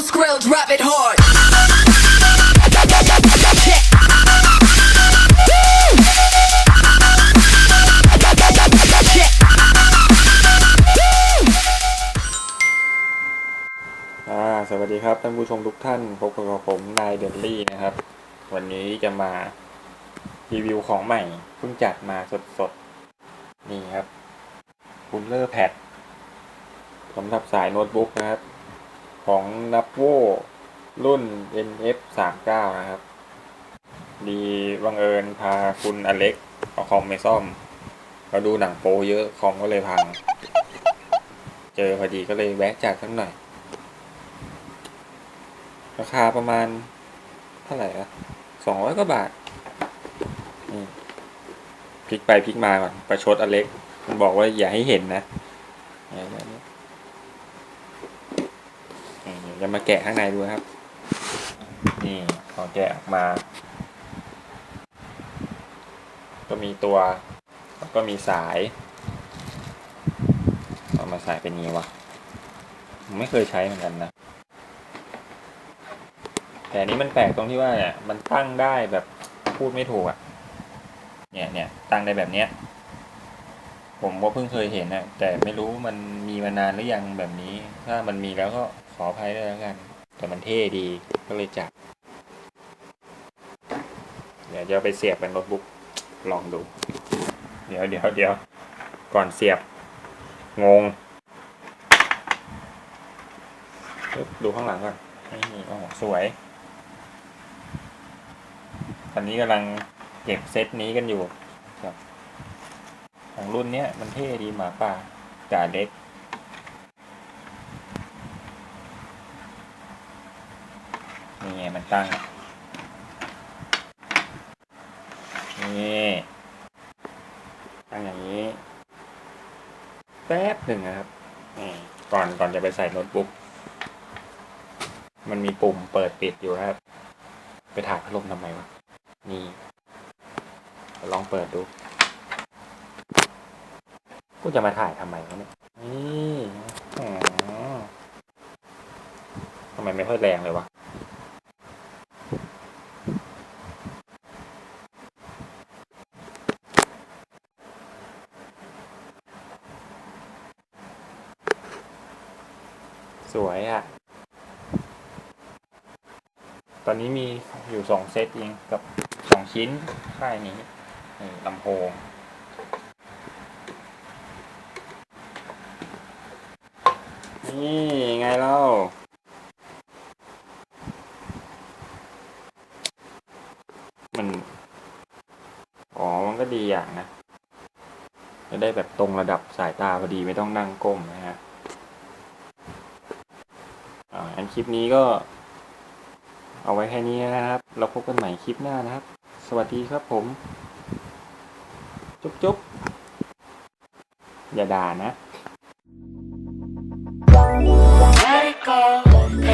Skrill, drop it hard. อ่าสวัสดีครับท่านผู้ชมทุกท่านพบกับผมนายเดนลี่นะครับ วันนี้จะมารีวิวของใหม่เพิ่งจัดมาสดๆ นี่ครับคูลเลอร์แพดสำหรับสายโน้ตบุ๊กนะครับ ของนับโวรุ่น NF 3 9 นะครับ ดีบังเอิญพาคุณอเล็กเอาคอมไปซ่อม เราดูหนังโปเยอะคอมก็เลยพัง เจอพอดีก็เลยแวะจัดสักหน่อย ราคาประมาณเท่าไหร่อะสองร้อยกว่าบาทพลิกไปพลิกมาก่อนประชดอเล็ก มันบอกว่าอย่าให้เห็นนะเนี่ยเนี่ยเนี่ยนี่เดี๋ยว จะมาแกะข้างในดูครับ นี่พอแกะออกมา ก็มีตัว แล้วก็มีสาย เอามาใส่เป็นนี้วะผมไม่เคยใช้เหมือนกันนะ แต่นนี้มันแปลกตรงที่ว่าเนี่ย มันตั้งได้แบบพูดไม่ถูกอะ เนี่ยเนี่ยตั้งได้แบบเนี้ย ผมก็เพิ่งเคยเห็นอะแต่ไม่รู้มันมีมานานหรือยังแบบนี้ ถ้ามันมีแล้วก็ขออภัยด้วยแล้วกัน แต่มันเท่ดีก็เลยจับเดี๋ยวจะไปเสียบเป็นโน้ตบุ๊กลองดู เดี๋ยวเดี๋ยวเดี๋ยวก่อนเสียบ งง ดูข้างหลังก่อนนี่โอ้สวย ตอนนี้กำลังเก็บเซตนี้กันอยู่ครับ ของรุ่นเนี้ยมันเท่ดีหมาป่าจ่าเล็ก นี่ไงมันตั้ง นี่ตั้งอย่างนี้ แป๊บหนึ่งนะครับนี่ก่อนก่อนจะไปใส่โน้ตบุ๊ก มันมีปุ่มเปิดปิดอยู่ครับ ไปถ่ายพัดลมทำไมวะ นี่ลองเปิดดู จะมาถ่ายทำไมวะเนี่ยนี่ทำไมไม่ค่อยแรงเลยวะสวยอะ่ะ ตอนนี้มีอยู่สองเซตเองกับสองชิ้นค่ายนี้นี่ลำโพง นี่ไงเล่ามัน อ๋อ มันก็ดีอย่างนะ จะได้แบบตรงระดับสายตาพอดีไม่ต้องนั่งก้มนะฮะอ่าอันคลิปนี้ก็ เอาไว้แค่นี้นะครับ เราพบกันใหม่คลิปหน้านะครับ สวัสดีครับผม จุ๊บจุ๊บอย่าด่านะ call.